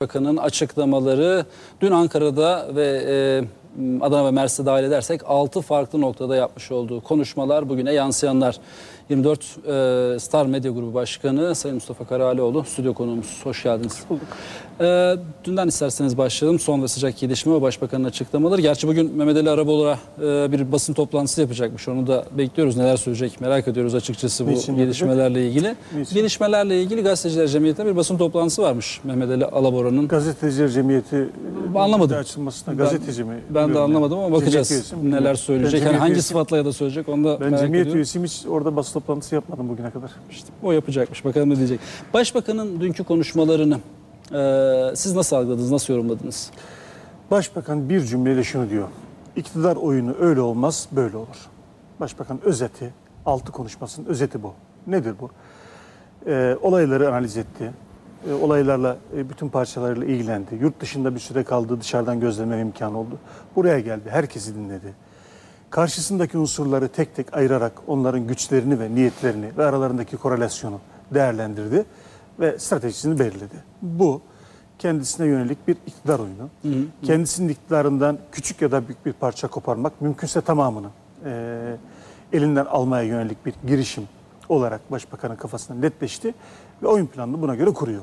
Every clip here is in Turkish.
Bakan'ın açıklamaları dün Ankara'da ve e, Adana ve Mersin'de dahil edersek 6 farklı noktada yapmış olduğu konuşmalar bugüne yansıyanlar. 24 e, Star Medya Grubu Başkanı Sayın Mustafa Karalioğlu stüdyo konuğumuz. Hoş geldiniz. E, dünden isterseniz başlayalım. Son ve sıcak gelişme ve Başbakanın açıklamaları. Gerçi bugün Mehmet Ali Araboğlu'na e, bir basın toplantısı yapacakmış. Onu da bekliyoruz. Neler söyleyecek merak ediyoruz açıkçası bu Niçin gelişmelerle ilgili. Niçin? Gelişmelerle ilgili Gazeteciler Cemiyeti'nde bir basın toplantısı varmış Mehmet Ali Alabora'nın. Gazeteciler Cemiyeti Anlamadım. açılmasına Ben- gazeteci mi? Ben de Bilmiyorum anlamadım yani. ama bakacağız Cemiyet üyesi mi? neler söyleyecek. Ben Yani hangi üyesi- sıfatla ya da söyleyecek onu da Ben merak cemiyet ediyorum. üyesiyim hiç orada basın toplantısı yapmadım bugüne kadar. İşte o yapacakmış. Bakalım ne diyecek. Başbakanın dünkü konuşmalarını e, siz nasıl algıladınız, nasıl yorumladınız? Başbakan bir cümleyle şunu diyor. İktidar oyunu öyle olmaz, böyle olur. Başbakan özeti, altı konuşmasının özeti bu. Nedir bu? Ee, olayları analiz etti. Ee, olaylarla e, bütün parçalarıyla ilgilendi. Yurt dışında bir süre kaldı, dışarıdan gözleme imkanı oldu. Buraya geldi, herkesi dinledi. Karşısındaki unsurları tek tek ayırarak onların güçlerini ve niyetlerini ve aralarındaki korelasyonu değerlendirdi ve stratejisini belirledi. Bu kendisine yönelik bir iktidar oyunu. Kendisinin iktidarından küçük ya da büyük bir parça koparmak, mümkünse tamamını e, elinden almaya yönelik bir girişim olarak başbakanın kafasında netleşti ve oyun planını buna göre kuruyor.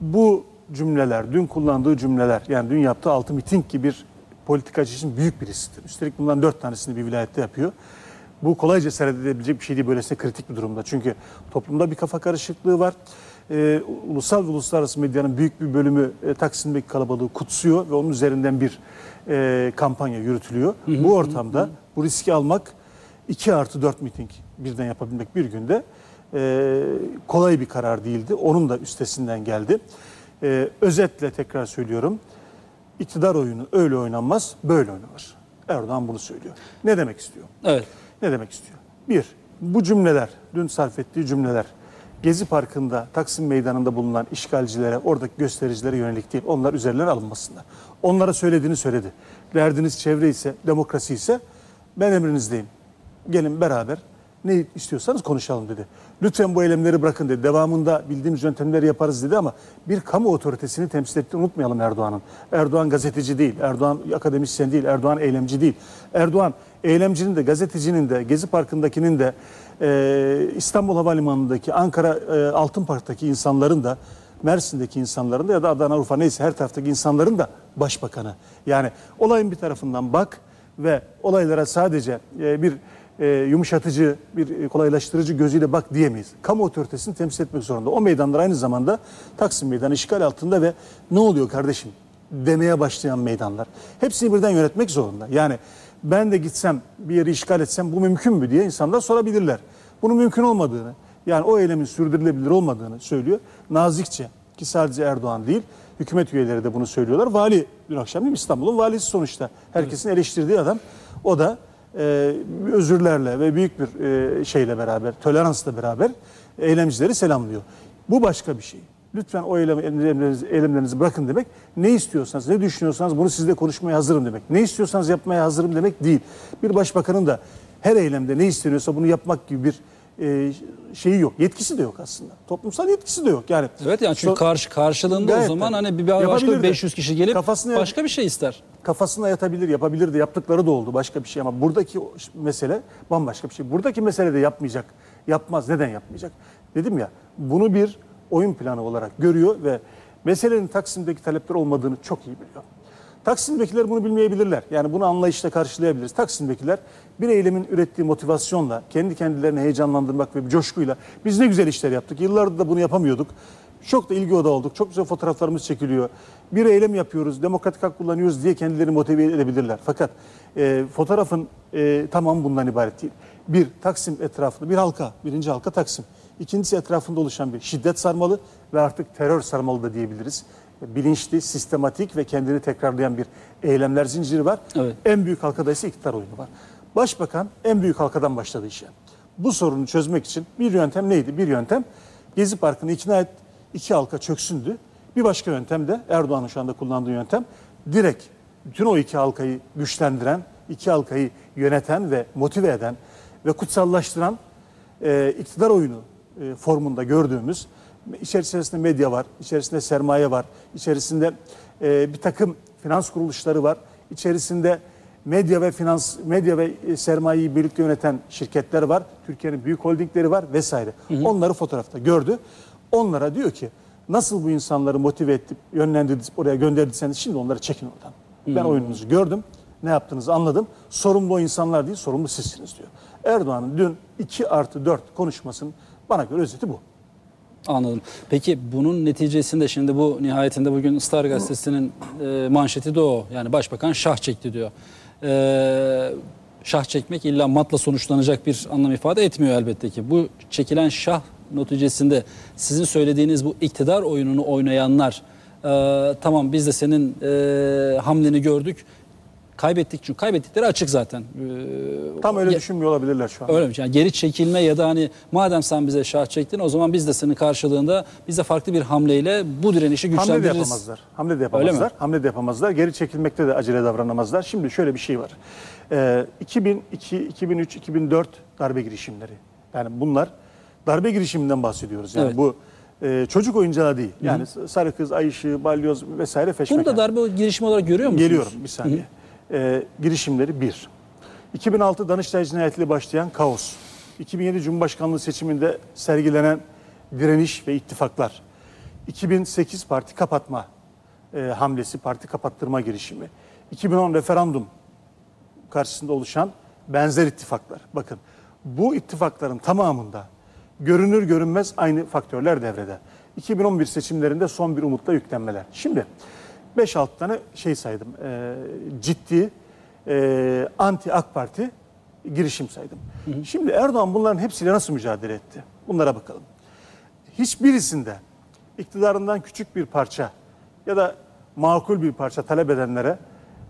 Bu cümleler, dün kullandığı cümleler, yani dün yaptığı altı miting gibi bir politikacı için büyük bir risktir. Üstelik bundan dört tanesini bir vilayette yapıyor. Bu kolayca seyredilebilecek bir şey değil, böylesine kritik bir durumda. Çünkü toplumda bir kafa karışıklığı var. Ee, ulusal ve uluslararası medyanın büyük bir bölümü e, Taksim'deki kalabalığı kutsuyor ve onun üzerinden bir e, kampanya yürütülüyor. bu ortamda bu riski almak 2 artı 4 miting birden yapabilmek bir günde e, kolay bir karar değildi. Onun da üstesinden geldi. E, özetle tekrar söylüyorum. İktidar oyunu öyle oynanmaz, böyle oynanır. Erdoğan bunu söylüyor. Ne demek istiyor? Evet. Ne demek istiyor? Bir, bu cümleler, dün sarf ettiği cümleler Gezi Parkı'nda, Taksim Meydanı'nda bulunan işgalcilere, oradaki göstericilere yönelik değil. Onlar üzerlerine alınmasınlar. Onlara söylediğini söyledi. Derdiniz çevre ise, demokrasi ise ben emrinizdeyim. Gelin beraber ne istiyorsanız konuşalım dedi. Lütfen bu eylemleri bırakın dedi. Devamında bildiğimiz yöntemleri yaparız dedi ama bir kamu otoritesini temsil ettiğini unutmayalım Erdoğan'ın. Erdoğan gazeteci değil, Erdoğan akademisyen değil, Erdoğan eylemci değil. Erdoğan eylemcinin de, gazetecinin de, Gezi Parkı'ndakinin de, e, İstanbul Havalimanı'ndaki, Ankara e, Altın Park'taki insanların da, Mersin'deki insanların da ya da Adana, Urfa neyse her taraftaki insanların da başbakanı. Yani olayın bir tarafından bak ve olaylara sadece e, bir e, yumuşatıcı, bir e, kolaylaştırıcı gözüyle bak diyemeyiz. Kamu otoritesini temsil etmek zorunda. O meydanlar aynı zamanda Taksim Meydanı işgal altında ve ne oluyor kardeşim demeye başlayan meydanlar. Hepsini birden yönetmek zorunda. Yani ben de gitsem bir yeri işgal etsem bu mümkün mü diye insanlar sorabilirler. Bunun mümkün olmadığını, yani o eylemin sürdürülebilir olmadığını söylüyor. Nazikçe ki sadece Erdoğan değil, hükümet üyeleri de bunu söylüyorlar. Vali dün akşam değil mi İstanbul'un valisi sonuçta. Herkesin eleştirdiği adam. O da e, özürlerle ve büyük bir e, şeyle beraber, toleransla beraber eylemcileri selamlıyor. Bu başka bir şey. Lütfen o eylem, eylemlerinizi, eylemlerinizi bırakın demek. Ne istiyorsanız, ne düşünüyorsanız bunu sizle konuşmaya hazırım demek. Ne istiyorsanız yapmaya hazırım demek değil. Bir başbakanın da her eylemde ne isteniyorsa bunu yapmak gibi bir e, şeyi yok. Yetkisi de yok aslında. Toplumsal yetkisi de yok. Yani Evet yani çünkü So- karşı karşılığında o Gayet zaman tabii. hani bir başka Yapabilir bir de. 500 kişi gelip Kafasına- başka bir şey ister. kafasına yatabilir, yapabilir de yaptıkları da oldu başka bir şey ama buradaki o ş- mesele bambaşka bir şey. Buradaki mesele de yapmayacak. Yapmaz. Neden yapmayacak? Dedim ya bunu bir oyun planı olarak görüyor ve meselenin Taksim'deki talepler olmadığını çok iyi biliyor. Taksim'dekiler bunu bilmeyebilirler. Yani bunu anlayışla karşılayabiliriz. Taksim'dekiler bir eylemin ürettiği motivasyonla, kendi kendilerini heyecanlandırmak ve bir coşkuyla biz ne güzel işler yaptık. Yıllardır da bunu yapamıyorduk. Çok da ilgi odağı olduk. Çok güzel fotoğraflarımız çekiliyor. Bir eylem yapıyoruz, demokratik hak kullanıyoruz diye kendilerini motive edebilirler. Fakat e, fotoğrafın e, tamamı bundan ibaret değil. Bir, Taksim etrafında bir halka, birinci halka Taksim. İkincisi etrafında oluşan bir şiddet sarmalı ve artık terör sarmalı da diyebiliriz. Bilinçli, sistematik ve kendini tekrarlayan bir eylemler zinciri var. Evet. En büyük halkada ise iktidar oyunu var. Başbakan en büyük halkadan başladı işe. Bu sorunu çözmek için bir yöntem neydi? Bir yöntem Gezi Parkı'nı ikna et, iki halka çöksündü. Bir başka yöntem de Erdoğan'ın şu anda kullandığı yöntem direkt bütün o iki halkayı güçlendiren, iki halkayı yöneten ve motive eden ve kutsallaştıran e, iktidar oyunu e, formunda gördüğümüz İçerisinde medya var, içerisinde sermaye var, içerisinde e, bir takım finans kuruluşları var, içerisinde medya ve finans medya ve e, sermayeyi birlikte yöneten şirketler var. Türkiye'nin büyük holdingleri var vesaire. Onları fotoğrafta gördü. Onlara diyor ki nasıl bu insanları motive edip yönlendirdiniz oraya gönderdiyseniz şimdi onları çekin oradan. Ben oyununuzu gördüm. Ne yaptığınızı anladım. Sorumlu o insanlar değil, sorumlu sizsiniz diyor. Erdoğan'ın dün 2 artı 4 konuşmasının bana göre özeti bu. Anladım. Peki bunun neticesinde şimdi bu nihayetinde bugün Star Gazetesi'nin e, manşeti de o. Yani başbakan şah çekti diyor. E, şah çekmek illa matla sonuçlanacak bir anlam ifade etmiyor elbette ki. Bu çekilen şah neticesinde sizin söylediğiniz bu iktidar oyununu oynayanlar e, tamam biz de senin e, hamleni gördük. Kaybettik çünkü kaybettikleri açık zaten. E, Tam öyle ya- düşünmüyor olabilirler şu an. Öyle mi? Yani geri çekilme ya da hani madem sen bize şah çektin o zaman biz de senin karşılığında biz de farklı bir hamleyle bu direnişi Hamle de güçlendiririz. yapamazlar. Hamle de yapamazlar. Hamle de yapamazlar. Geri çekilmekte de acele davranamazlar. Şimdi şöyle bir şey var. Ee, 2002, 2003, 2004 darbe girişimleri. Yani bunlar darbe girişiminden bahsediyoruz. Yani Evet. bu e, çocuk oyuncağı değil. Yani sarı kız, ay ışığı, balyoz vesaire feşmekan. Bunu da darbe girişimi olarak görüyor musunuz? Geliyorum bir saniye. Ee, girişimleri bir. 2006 Danıştay cinayetiyle başlayan kaos. 2007 Cumhurbaşkanlığı seçiminde sergilenen direniş ve ittifaklar. 2008 parti kapatma e, hamlesi, parti kapattırma girişimi. 2010 referandum karşısında oluşan benzer ittifaklar. Bakın bu ittifakların tamamında görünür görünmez aynı faktörler devrede. 2011 seçimlerinde son bir umutla yüklenmeler. Şimdi 5-6 tane şey saydım. e, ciddi e, anti AK Parti girişim saydım. Şimdi Erdoğan bunların hepsiyle nasıl mücadele etti? Bunlara bakalım. Hiçbirisinde iktidarından küçük bir parça ya da makul bir parça talep edenlere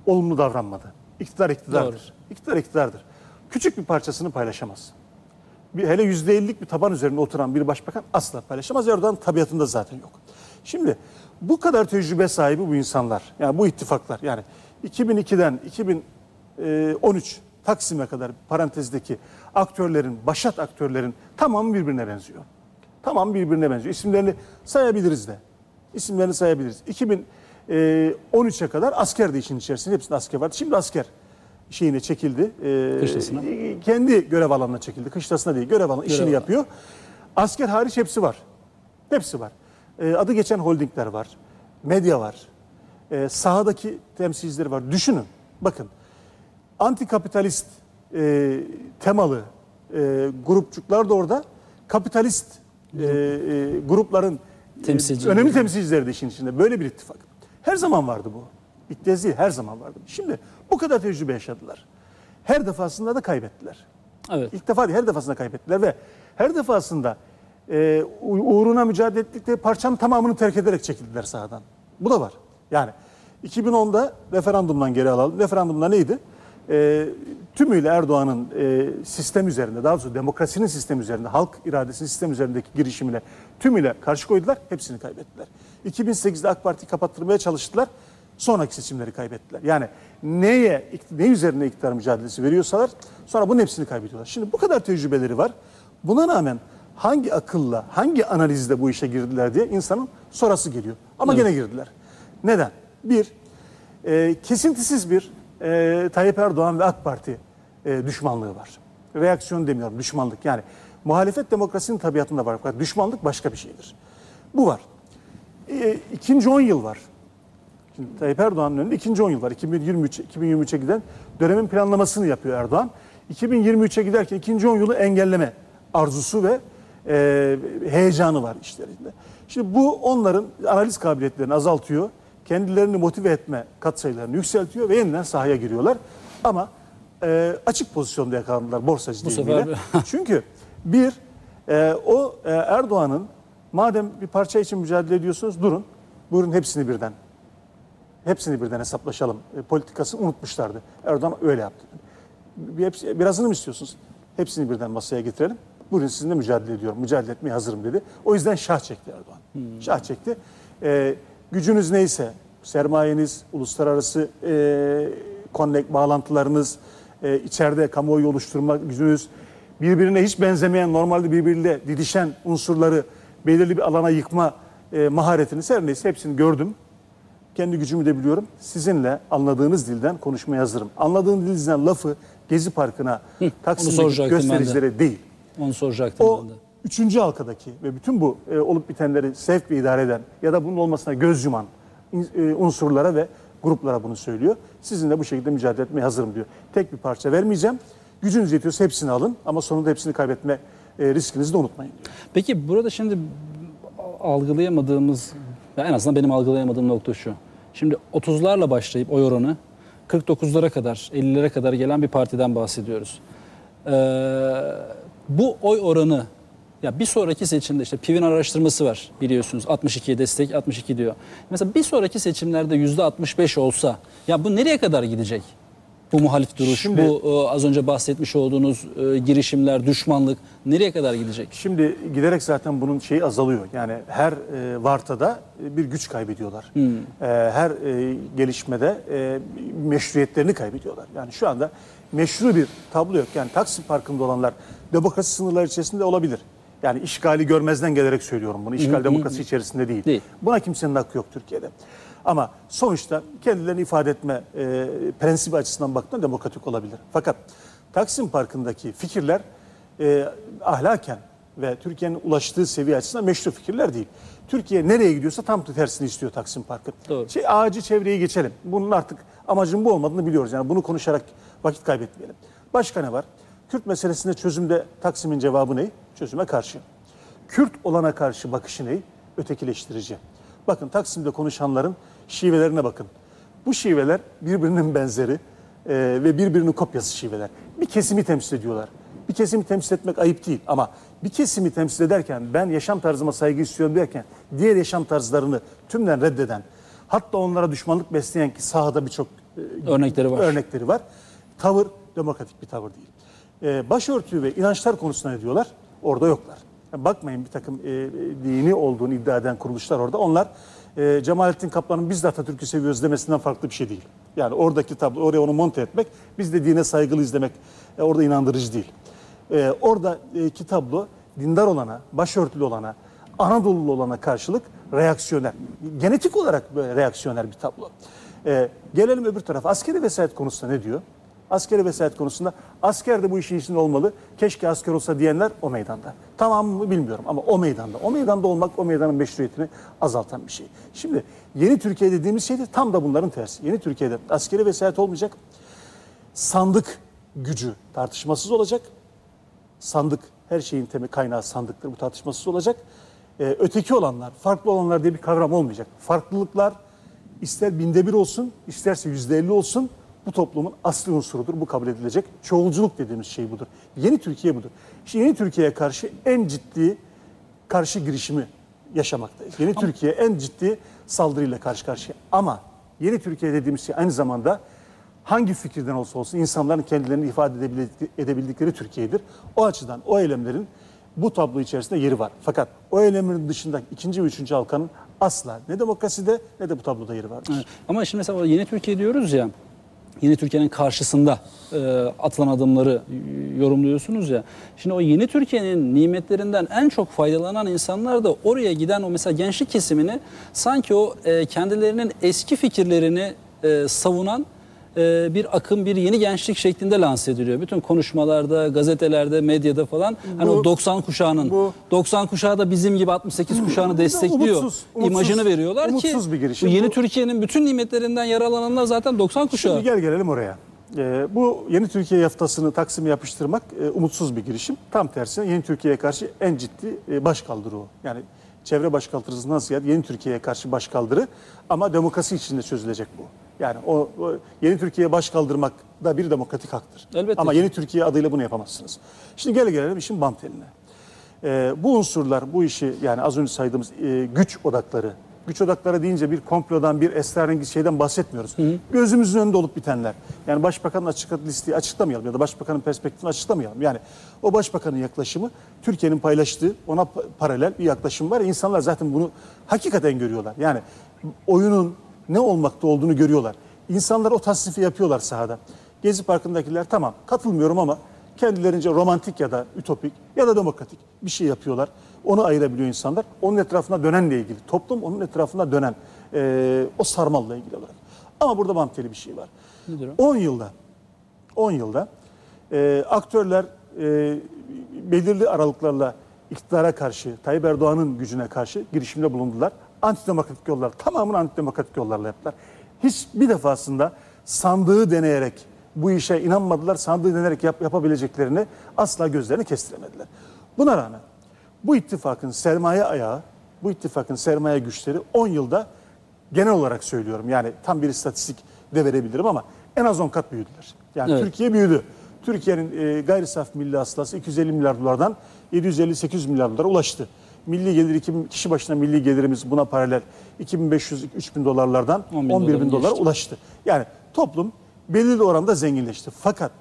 olumlu davranmadı. İktidar iktidardır. Doğru. İktidar iktidardır. Küçük bir parçasını paylaşamaz. Bir, hele yüzde ellilik bir taban üzerinde oturan bir başbakan asla paylaşamaz. Erdoğan'ın tabiatında zaten yok. Şimdi bu kadar tecrübe sahibi bu insanlar, yani bu ittifaklar, yani 2002'den 2013 Taksim'e kadar parantezindeki aktörlerin, başat aktörlerin tamamı birbirine benziyor. Tamam birbirine benziyor. İsimlerini sayabiliriz de. İsimlerini sayabiliriz. 2013'e kadar asker de işin içerisinde. Hepsinde asker vardı. Şimdi asker şeyine çekildi. Ee, Kışlasına. Kendi görev alanına çekildi. Kışlasına değil. Görev alanına işini alanı. yapıyor. Asker hariç hepsi var. Hepsi var. Ee, adı geçen holdingler var. Medya var. Ee, sahadaki temsilcileri var. Düşünün. Bakın. Antikapitalist e, temalı e, grupçuklar da orada. Kapitalist e, e, grupların Temsilcileri. önemli temsilcileri de işin içinde. Böyle bir ittifak. Her zaman vardı bu. İlk kez değil, her zaman vardı. Şimdi bu kadar tecrübe yaşadılar. Her defasında da kaybettiler. Evet. İlk defa değil, her defasında kaybettiler ve her defasında e, uğruna mücadele ettikleri parçanın tamamını terk ederek çekildiler sahadan. Bu da var. Yani 2010'da referandumdan geri alalım. Referandumda neydi? E, tümüyle Erdoğan'ın e, sistem üzerinde, daha doğrusu demokrasinin sistem üzerinde, halk iradesinin sistem üzerindeki girişimine tümüyle karşı koydular. Hepsini kaybettiler. 2008'de AK Parti kapattırmaya çalıştılar. Sonraki seçimleri kaybettiler. Yani neye, ne üzerine iktidar mücadelesi veriyorsalar sonra bunun hepsini kaybediyorlar. Şimdi bu kadar tecrübeleri var. Buna rağmen hangi akılla, hangi analizle bu işe girdiler diye insanın sorası geliyor. Ama Evet. gene girdiler. Neden? Bir, e, kesintisiz bir e, Tayyip Erdoğan ve AK Parti e, düşmanlığı var. Reaksiyon demiyorum, düşmanlık. Yani muhalefet demokrasinin tabiatında var. Fakat düşmanlık başka bir şeydir. Bu var. E, ikinci 10 yıl var. Şimdi Tayyip Erdoğan'ın önünde ikinci 10 yıl var. 2023 2023'e giden dönemin planlamasını yapıyor Erdoğan. 2023'e giderken ikinci 10 yılı engelleme arzusu ve e, heyecanı var işlerinde. Şimdi bu onların analiz kabiliyetlerini azaltıyor. Kendilerini motive etme katsayılarını yükseltiyor ve yeniden sahaya giriyorlar. Ama e, açık pozisyonda yakalandılar borsacı Bu deyimiyle. sefer- Çünkü bir e, o e, Erdoğan'ın madem bir parça için mücadele ediyorsunuz durun. Buyurun hepsini birden hepsini birden hesaplaşalım e, politikasını unutmuşlardı. Erdoğan öyle yaptı. Bir hepsi, birazını mı istiyorsunuz? Hepsini birden masaya getirelim. Buyurun sizinle mücadele ediyorum. Mücadele etmeye hazırım dedi. O yüzden şah çekti Erdoğan. Şah çekti. E, gücünüz neyse, sermayeniz, uluslararası e, connect bağlantılarınız, e, içeride kamuoyu oluşturma gücünüz, birbirine hiç benzemeyen, normalde birbiriyle didişen unsurları belirli bir alana yıkma e, maharetini her neyse hepsini gördüm. Kendi gücümü de biliyorum. Sizinle anladığınız dilden konuşmaya hazırım. Anladığın dilden lafı Gezi Parkı'na, Taksim'deki ben de. göstericilere değil. Onu soracaktım O ben de. üçüncü halkadaki ve bütün bu e, olup bitenleri sevk ve idare eden ya da bunun olmasına göz yuman e, unsurlara ve gruplara bunu söylüyor. Sizinle bu şekilde mücadele etmeye hazırım diyor. Tek bir parça vermeyeceğim. Gücünüz yetiyorsa hepsini alın ama sonunda hepsini kaybetme e, riskinizi de unutmayın diyor. Peki burada şimdi algılayamadığımız, ya en azından benim algılayamadığım nokta şu. Şimdi 30'larla başlayıp oy oranı 49'lara kadar, 50'lere kadar gelen bir partiden bahsediyoruz. Ee, bu oy oranı ya bir sonraki seçimde işte PİV'in araştırması var biliyorsunuz 62'ye destek 62 diyor. Mesela bir sonraki seçimlerde %65 olsa ya bu nereye kadar gidecek? Bu muhalif duruş, Şimdi- bu e, az önce bahsetmiş olduğunuz e, girişimler, düşmanlık nereye kadar gidecek? Şimdi giderek zaten bunun şeyi azalıyor. Yani her e, vartada e, bir güç kaybediyorlar. E, her e, gelişmede e, meşruiyetlerini kaybediyorlar. Yani şu anda meşru bir tablo yok. Yani Taksim Parkı'nda olanlar demokrasi sınırları içerisinde olabilir. Yani işgali görmezden gelerek söylüyorum bunu. İşgal demokrasi içerisinde değil. Değil. Buna kimsenin hakkı yok Türkiye'de. Ama sonuçta kendilerini ifade etme e, prensibi açısından baktığında demokratik olabilir. Fakat Taksim Parkı'ndaki fikirler e, ahlaken ve Türkiye'nin ulaştığı seviye açısından meşru fikirler değil. Türkiye nereye gidiyorsa tam tersini istiyor Taksim Parkı. Doğru. Şey, ağacı çevreyi geçelim. Bunun artık amacın bu olmadığını biliyoruz. Yani bunu konuşarak vakit kaybetmeyelim. Başka ne var? Kürt meselesinde çözümde Taksim'in cevabı ne? Çözüme karşı. Kürt olana karşı bakışı ne? Ötekileştirici. Bakın Taksim'de konuşanların şivelerine bakın. Bu şiveler birbirinin benzeri e, ve birbirinin kopyası şiveler. Bir kesimi temsil ediyorlar. Bir kesimi temsil etmek ayıp değil ama bir kesimi temsil ederken ben yaşam tarzıma saygı istiyorum derken diğer yaşam tarzlarını tümden reddeden hatta onlara düşmanlık besleyen ki sahada birçok e, Örnekleri var. örnekleri var. Tavır demokratik bir tavır değil. Ee, başörtü ve inançlar konusunda ne diyorlar? Orada yoklar. Yani bakmayın bir takım e, e, dini olduğunu iddia eden kuruluşlar orada. Onlar e, Cemalettin Kaplan'ın biz de Atatürk'ü seviyoruz demesinden farklı bir şey değil. Yani oradaki tablo, oraya onu monte etmek, biz de dine saygılıyız demek e, orada inandırıcı değil. E, oradaki tablo dindar olana, başörtülü olana, Anadolu'lu olana karşılık reaksiyoner. Genetik olarak böyle reaksiyoner bir tablo. Ee, gelelim öbür tarafa. Askeri vesayet konusunda ne diyor? Askeri vesayet konusunda asker de bu işin içinde olmalı. Keşke asker olsa diyenler o meydanda. Tamam mı bilmiyorum ama o meydanda. O meydanda olmak o meydanın meşruiyetini azaltan bir şey. Şimdi yeni Türkiye dediğimiz şey de tam da bunların tersi. Yeni Türkiye'de askeri vesayet olmayacak. Sandık gücü tartışmasız olacak. Sandık her şeyin temel kaynağı sandıktır. Bu tartışmasız olacak. Ee, öteki olanlar, farklı olanlar diye bir kavram olmayacak. Farklılıklar ister binde bir olsun, isterse yüzde elli olsun bu toplumun asli unsurudur. Bu kabul edilecek. Çoğulculuk dediğimiz şey budur. Yeni Türkiye budur. İşte yeni Türkiye'ye karşı en ciddi karşı girişimi yaşamaktayız. Yeni Türkiye en ciddi saldırıyla karşı karşıya. Ama yeni Türkiye dediğimiz şey aynı zamanda hangi fikirden olsa olsun insanların kendilerini ifade edebildik- edebildikleri Türkiye'dir. O açıdan o eylemlerin bu tablo içerisinde yeri var. Fakat o eylemlerin dışında ikinci ve üçüncü halkanın asla ne demokraside ne de bu tabloda yeri vardır. Evet. Ama şimdi mesela yeni Türkiye diyoruz ya. Yeni Türkiye'nin karşısında e, atılan adımları yorumluyorsunuz ya. Şimdi o yeni Türkiye'nin nimetlerinden en çok faydalanan insanlar da oraya giden o mesela gençlik kesimini sanki o e, kendilerinin eski fikirlerini e, savunan e, bir akım, bir yeni gençlik şeklinde lanse ediliyor. Bütün konuşmalarda, gazetelerde, medyada falan. hani Bu- o 90 kuşağının, bu- 90 kuşağı da bizim gibi 68 kuşağını destekliyor. umutsuz, umutsuz, imajını veriyorlar ki umutsuz bir girişim. bu yeni Bu- Türkiye'nin bütün nimetlerinden yaralananlar zaten 90 kuşağı. Şimdi gel gelelim oraya. Ee, bu yeni Türkiye yaftasını Taksim'e yapıştırmak e, umutsuz bir girişim. Tam tersine yeni Türkiye'ye karşı en ciddi e, başkaldırı o. Yani çevre başkaldırısından ziyade yeni Türkiye'ye karşı başkaldırı ama demokrasi içinde çözülecek bu. Yani o, o yeni Türkiye'ye başkaldırmak da bir demokratik haktır. Elbette Ama yeni Türkiye adıyla bunu yapamazsınız. Şimdi gel gelelim işin bant eline. Ee, bu unsurlar, bu işi yani az önce saydığımız e, güç odakları, güç odakları deyince bir komplodan, bir esrarengiz şeyden bahsetmiyoruz. Gözümüzün önünde olup bitenler. Yani başbakanın açıkladığı listeyi açıklamayalım ya da başbakanın perspektifini açıklamayalım. Yani o başbakanın yaklaşımı Türkiye'nin paylaştığı ona pa- paralel bir yaklaşım var. İnsanlar zaten bunu hakikaten görüyorlar. Yani oyunun ne olmakta olduğunu görüyorlar. İnsanlar o tasnifi yapıyorlar sahada. Gezi Parkı'ndakiler tamam katılmıyorum ama kendilerince romantik ya da ütopik ya da demokratik bir şey yapıyorlar. Onu ayırabiliyor insanlar. Onun etrafında dönenle ilgili. Toplum onun etrafında dönen e, o sarmalla ilgili olarak. Ama burada banteli bir şey var. Nedir o? 10 yılda 10 yılda e, aktörler e, belirli aralıklarla iktidara karşı, Tayyip Erdoğan'ın gücüne karşı girişimde bulundular. Antidemokratik yollar, tamamını antidemokratik yollarla yaptılar. Hiç bir defasında sandığı deneyerek bu işe inanmadılar. Sandığı deneyerek yap, yapabileceklerini asla gözlerini kestiremediler. Buna rağmen bu ittifakın sermaye ayağı, bu ittifakın sermaye güçleri 10 yılda genel olarak söylüyorum. Yani tam bir istatistik de verebilirim ama en az 10 kat büyüdüler. Yani Evet. Türkiye büyüdü. Türkiye'nin e, gayri saf milli hasılası 250 milyar dolardan 750-800 milyar dolara ulaştı. Milli gelir, iki- kişi başına milli gelirimiz buna paralel 2500-3000 dolarlardan 10 bin 11 bin dolara ulaştı. Yani toplum belirli oranda zenginleşti. Fakat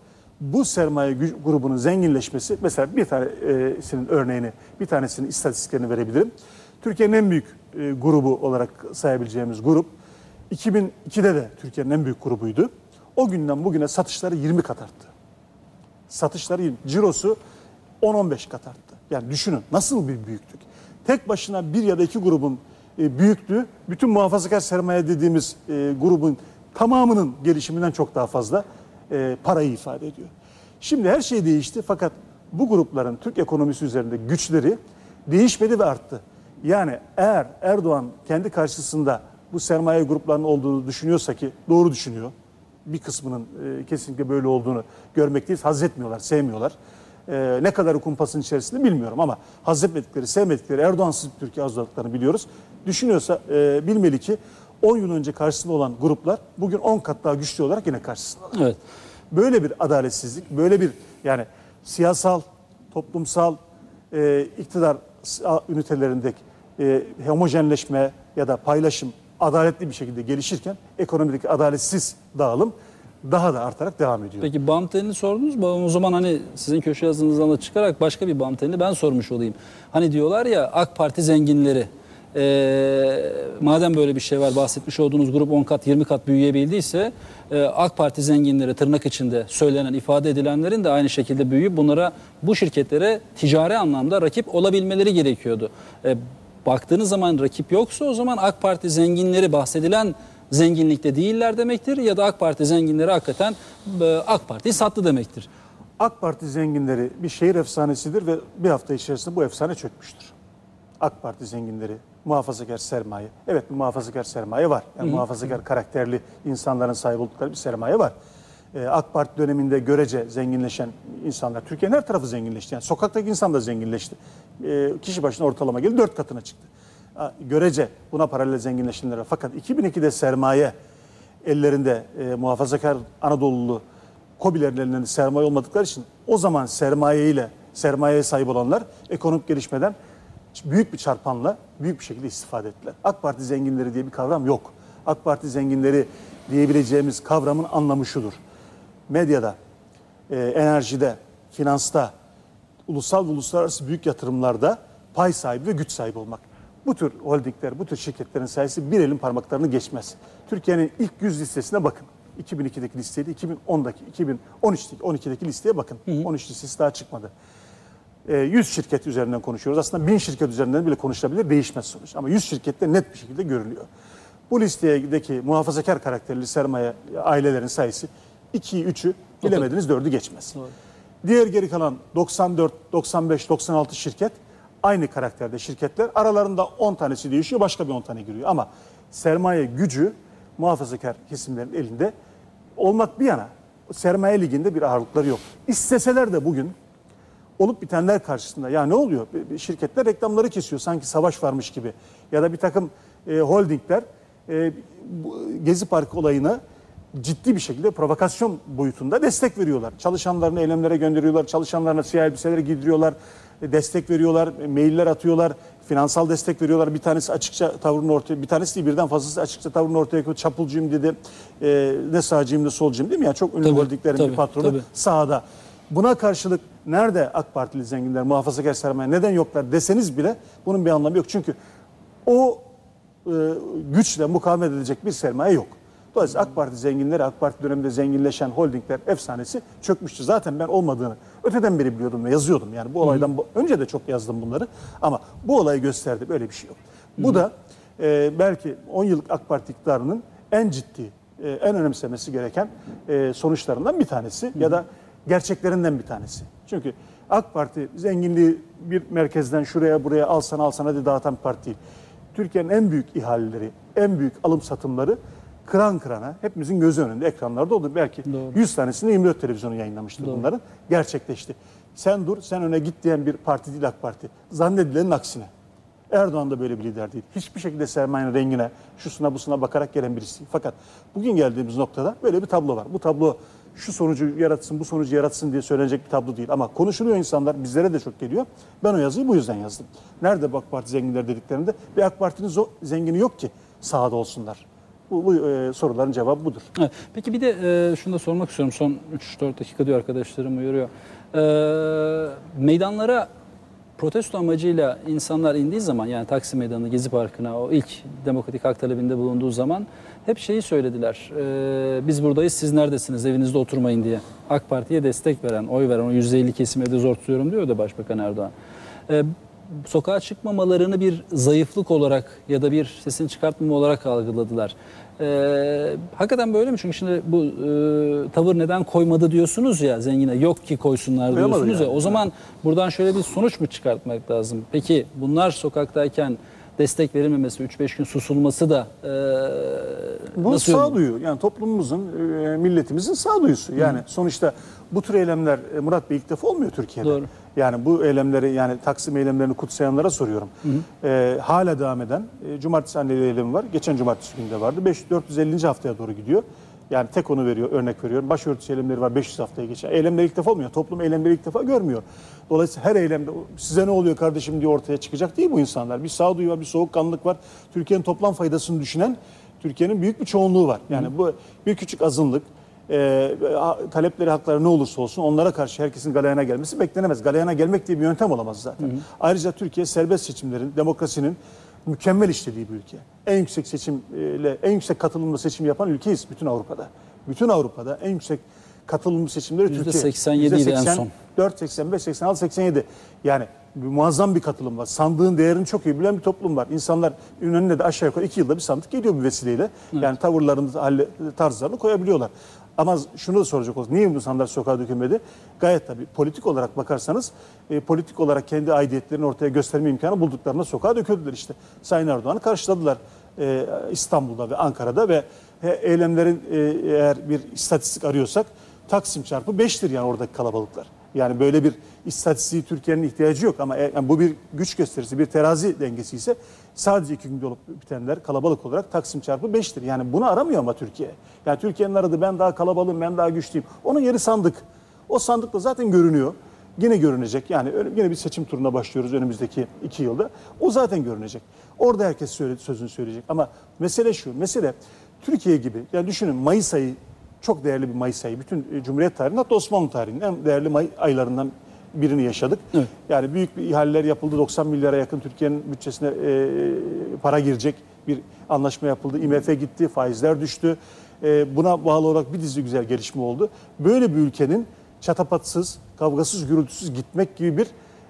bu sermaye grubunun zenginleşmesi mesela bir tanesinin örneğini, bir tanesinin istatistiklerini verebilirim. Türkiye'nin en büyük e, grubu olarak sayabileceğimiz grup 2002'de de Türkiye'nin en büyük grubuydu. O günden bugüne satışları 20 kat arttı. Satışları 20, cirosu 10-15 kat arttı. Yani düşünün nasıl bir büyüklük. Tek başına bir ya da iki grubun e, büyüklüğü bütün muhafazakar sermaye dediğimiz e, grubun tamamının gelişiminden çok daha fazla e, parayı ifade ediyor. Şimdi her şey değişti fakat bu grupların Türk ekonomisi üzerinde güçleri değişmedi ve arttı. Yani eğer Erdoğan kendi karşısında bu sermaye gruplarının olduğunu düşünüyorsa ki doğru düşünüyor. Bir kısmının e, kesinlikle böyle olduğunu görmekteyiz. Haz etmiyorlar, sevmiyorlar. E, ne kadar kumpasın içerisinde bilmiyorum ama haz etmedikleri, sevmedikleri, Erdoğansız Türkiye arzuladıklarını biliyoruz. Düşünüyorsa e, bilmeli ki 10 yıl önce karşısında olan gruplar bugün 10 kat daha güçlü olarak yine karşısında. Evet. Böyle bir adaletsizlik, böyle bir yani siyasal, toplumsal, e, iktidar ünitelerindeki e, homojenleşme ya da paylaşım adaletli bir şekilde gelişirken ekonomideki adaletsiz dağılım daha da artarak devam ediyor. Peki bam telini sordunuz mu? O zaman hani sizin köşe yazınızdan da çıkarak başka bir bam telini ben sormuş olayım. Hani diyorlar ya AK Parti zenginleri. Ee, madem böyle bir şey var bahsetmiş olduğunuz grup 10 kat 20 kat büyüyebildiyse e, AK Parti zenginleri tırnak içinde söylenen ifade edilenlerin de aynı şekilde büyüyüp bunlara bu şirketlere ticari anlamda rakip olabilmeleri gerekiyordu. E, baktığınız zaman rakip yoksa o zaman AK Parti zenginleri bahsedilen zenginlikte değiller demektir ya da AK Parti zenginleri hakikaten e, AK Parti'yi sattı demektir. AK Parti zenginleri bir şehir efsanesidir ve bir hafta içerisinde bu efsane çökmüştür. AK Parti zenginleri, muhafazakar sermaye. Evet bir muhafazakar sermaye var. Yani muhafazakar karakterli insanların sahip oldukları bir sermaye var. Ee, AK Parti döneminde görece zenginleşen insanlar, Türkiye'nin her tarafı zenginleşti. Yani sokaktaki insan da zenginleşti. Ee, kişi başına ortalama geldi dört katına çıktı. Görece buna paralel zenginleşenler var. Fakat 2002'de sermaye ellerinde e, muhafazakar Anadolulu KOBİ'lerin ellerinde sermaye olmadıkları için o zaman sermayeyle sermayeye sahip olanlar ekonomik gelişmeden büyük bir çarpanla büyük bir şekilde istifade ettiler. AK Parti zenginleri diye bir kavram yok. AK Parti zenginleri diyebileceğimiz kavramın anlamı şudur. Medyada, e, enerjide, finansta, ulusal ve uluslararası büyük yatırımlarda pay sahibi ve güç sahibi olmak. Bu tür holdingler, bu tür şirketlerin sayısı bir elin parmaklarını geçmez. Türkiye'nin ilk 100 listesine bakın. 2002'deki listeydi, 2010'daki, 2013'teki, 12'deki listeye bakın. 13 listesi daha çıkmadı. E, 100 şirket üzerinden konuşuyoruz. Aslında 1000 şirket üzerinden bile konuşulabilir, değişmez sonuç. Ama 100 şirkette net bir şekilde görülüyor. Bu listedeki muhafazakar karakterli sermaye ailelerin sayısı 2'yi, 3'ü bilemediniz 4'ü geçmez. Diğer geri kalan 94, 95, 96 şirket aynı karakterde şirketler. Aralarında 10 tanesi değişiyor, başka bir 10 tane giriyor. Ama sermaye gücü muhafazakar kesimlerin elinde olmak bir yana sermaye liginde bir ağırlıkları yok. İsteseler de bugün olup bitenler karşısında ya ne oluyor? Şirketler reklamları kesiyor sanki savaş varmış gibi. Ya da bir takım e, holdingler e, Gezi Parkı olayına ciddi bir şekilde provokasyon boyutunda destek veriyorlar. Çalışanlarını eylemlere gönderiyorlar, çalışanlarına siyah elbiseleri giydiriyorlar, e, destek veriyorlar, e, mailler atıyorlar, finansal destek veriyorlar. Bir tanesi açıkça tavrını ortaya, bir tanesi değil birden fazlası açıkça tavrını ortaya koyuyor. Çapulcuyum dedi, e, ne sağcıyım ne solcuyum değil mi? Yani çok ünlü tabii, bir patronu tabii. sahada. Buna karşılık nerede AK Partili zenginler, muhafazakar sermaye neden yoklar deseniz bile bunun bir anlamı yok. Çünkü o e, güçle mukavemet edecek bir sermaye yok. Dolayısıyla AK Parti zenginleri, AK Parti döneminde zenginleşen holdingler efsanesi çökmüştü. Zaten ben olmadığını öteden beri biliyordum ve yazıyordum. Yani bu olaydan bu- önce de çok yazdım bunları. Ama bu olayı gösterdi. Böyle bir şey yok. Bu da e, belki 10 yıllık AK Parti iktidarının en ciddi, e, en önemsemesi gereken e, sonuçlarından bir tanesi ya da gerçeklerinden bir tanesi. Çünkü AK Parti zenginliği bir merkezden şuraya buraya alsana alsana hadi dağıtan parti değil. Türkiye'nin en büyük ihaleleri, en büyük alım satımları kıran kırana hepimizin gözü önünde ekranlarda oldu. Belki Doğru. 100 tanesini 24 televizyonu yayınlamıştır bunların. Gerçekleşti. Sen dur, sen öne git diyen bir parti değil AK Parti. Zannedilenin aksine. Erdoğan da böyle bir lider değil. Hiçbir şekilde sermayenin rengine, şusuna busuna bakarak gelen birisi. Fakat bugün geldiğimiz noktada böyle bir tablo var. Bu tablo şu sonucu yaratsın, bu sonucu yaratsın diye söylenecek bir tablo değil. Ama konuşuluyor insanlar, bizlere de çok geliyor. Ben o yazıyı bu yüzden yazdım. Nerede bu AK Parti zenginler dediklerinde bir AK Parti'nin zengini yok ki sahada olsunlar. Bu, bu e, soruların cevabı budur. Evet. Peki bir de e, şunu da sormak istiyorum. Son 3-4 dakika diyor arkadaşlarım uyarıyor. E, meydanlara protesto amacıyla insanlar indiği zaman yani Taksim Meydanı, Gezi Parkı'na o ilk demokratik hak talebinde bulunduğu zaman hep şeyi söylediler. E, biz buradayız siz neredesiniz evinizde oturmayın diye. AK Parti'ye destek veren, oy veren o %50 kesime de zor tutuyorum diyor da Başbakan Erdoğan. E, sokağa çıkmamalarını bir zayıflık olarak ya da bir sesini çıkartmama olarak algıladılar. Ee, hakikaten böyle mi? Çünkü şimdi bu e, tavır neden koymadı diyorsunuz ya zengine. Yok ki koysunlar Koyamadı diyorsunuz ya. yani. O zaman buradan şöyle bir sonuç mu çıkartmak lazım? Peki bunlar sokaktayken destek verilmemesi, 3-5 gün susulması da e, Bu nasıl sağduyu yani toplumumuzun, e, milletimizin sağduyusu. Yani sonuçta bu tür eylemler e, Murat Bey ilk defa olmuyor Türkiye'de. Doğru. Yani bu eylemleri yani Taksim eylemlerini kutsayanlara soruyorum. E, hala devam eden e, cumartesi anneli eylemi var. Geçen cumartesi günde vardı. 5 450. haftaya doğru gidiyor. Yani tek onu veriyor, örnek veriyorum. Başörtüsü eylemleri var 500 haftaya geçen. Eylemler ilk defa olmuyor. Toplum eylemleri ilk defa görmüyor. Dolayısıyla her eylemde size ne oluyor kardeşim diye ortaya çıkacak değil bu insanlar. Bir sağduyu var, bir soğukkanlılık var. Türkiye'nin toplam faydasını düşünen Türkiye'nin büyük bir çoğunluğu var. Yani bu bir küçük azınlık e, talepleri hakları ne olursa olsun onlara karşı herkesin galeyana gelmesi beklenemez. Galeyana gelmek diye bir yöntem olamaz zaten. Ayrıca Türkiye serbest seçimlerin, demokrasinin mükemmel işlediği bir ülke. En yüksek seçimle, en yüksek katılımlı seçim yapan ülkeyiz bütün Avrupa'da. Bütün Avrupa'da en yüksek katılımlı seçimleri Yüzde Türkiye. 87 idi en son. 84, 85, 86, 87. Yani bir muazzam bir katılım var. Sandığın değerini çok iyi bilen bir toplum var. İnsanlar önüne de aşağı yukarı iki yılda bir sandık geliyor bu vesileyle. Yani tavırlarını, halle- tarzlarını koyabiliyorlar. Ama şunu da soracak olursak, niye bu insanlar sokağa dökülmedi? Gayet tabii politik olarak bakarsanız, e, politik olarak kendi aidiyetlerini ortaya gösterme imkanı bulduklarında sokağa döküldüler işte. Sayın Erdoğan'ı karşıladılar e, İstanbul'da ve Ankara'da ve e, eylemlerin e, eğer bir istatistik arıyorsak Taksim çarpı 5'tir yani oradaki kalabalıklar. Yani böyle bir istatistiği Türkiye'nin ihtiyacı yok ama e- yani bu bir güç gösterisi, bir terazi dengesi ise sadece iki günde olup bitenler kalabalık olarak Taksim çarpı 5'tir. Yani bunu aramıyor ama Türkiye. Yani Türkiye'nin aradığı ben daha kalabalığım, ben daha güçlüyüm. Onun yeri sandık. O sandık da zaten görünüyor. Yine görünecek. Yani yine bir seçim turuna başlıyoruz önümüzdeki iki yılda. O zaten görünecek. Orada herkes söyle, sözünü söyleyecek. Ama mesele şu. Mesele Türkiye gibi. Yani düşünün Mayıs ayı çok değerli bir Mayıs ayı. Bütün e, Cumhuriyet tarihinin hatta Osmanlı tarihinin en değerli May aylarından birini yaşadık. Evet. Yani büyük bir ihaleler yapıldı. 90 milyara yakın Türkiye'nin bütçesine e, para girecek bir anlaşma yapıldı. IMF gitti, faizler düştü. E, buna bağlı olarak bir dizi güzel gelişme oldu. Böyle bir ülkenin çatapatsız, kavgasız, gürültüsüz gitmek gibi bir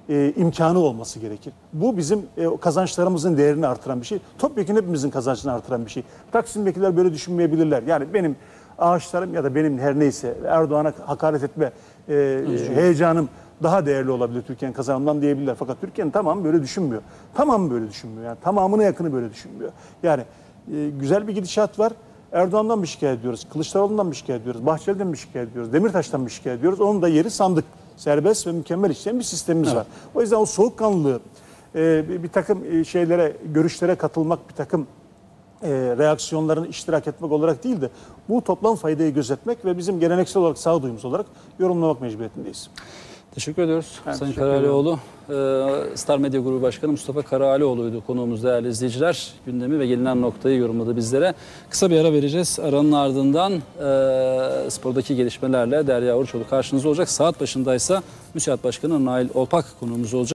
e, imkanı olması gerekir. Bu bizim e, kazançlarımızın değerini artıran bir şey. Topyekun hepimizin kazançını artıran bir şey. Taksim'dekiler böyle düşünmeyebilirler. Yani benim ağaçlarım ya da benim her neyse Erdoğan'a hakaret etme e, heyecanım daha değerli olabilir Türkiye'nin kazanımından diyebilirler. Fakat Türkiye'nin tamamı böyle düşünmüyor. Tamamı böyle düşünmüyor. Yani tamamına yakını böyle düşünmüyor. Yani e, güzel bir gidişat var. Erdoğan'dan bir şikayet ediyoruz, Kılıçdaroğlu'ndan bir şikayet ediyoruz, Bahçeli'den bir şikayet ediyoruz, Demirtaş'tan bir şikayet ediyoruz. Onun da yeri sandık. Serbest ve mükemmel işleyen bir sistemimiz var. O yüzden o soğukkanlılığı, e, bir, bir takım e, şeylere, görüşlere katılmak, bir takım e, reaksiyonlarına iştirak etmek olarak değil de bu toplam faydayı gözetmek ve bizim geleneksel olarak sağduyumuz olarak yorumlamak mecburiyetindeyiz. Teşekkür ediyoruz. Ben Sayın teşekkür Karalioğlu. Ee, Star Medya Grubu Başkanı Mustafa Karalioğlu'ydu konuğumuz değerli izleyiciler. Gündemi ve gelinen noktayı yorumladı bizlere. Kısa bir ara vereceğiz. Aranın ardından e, spordaki gelişmelerle Derya Uruçoğlu karşınızda olacak. Saat başındaysa Müsiat Başkanı Nail Olpak konuğumuz olacak.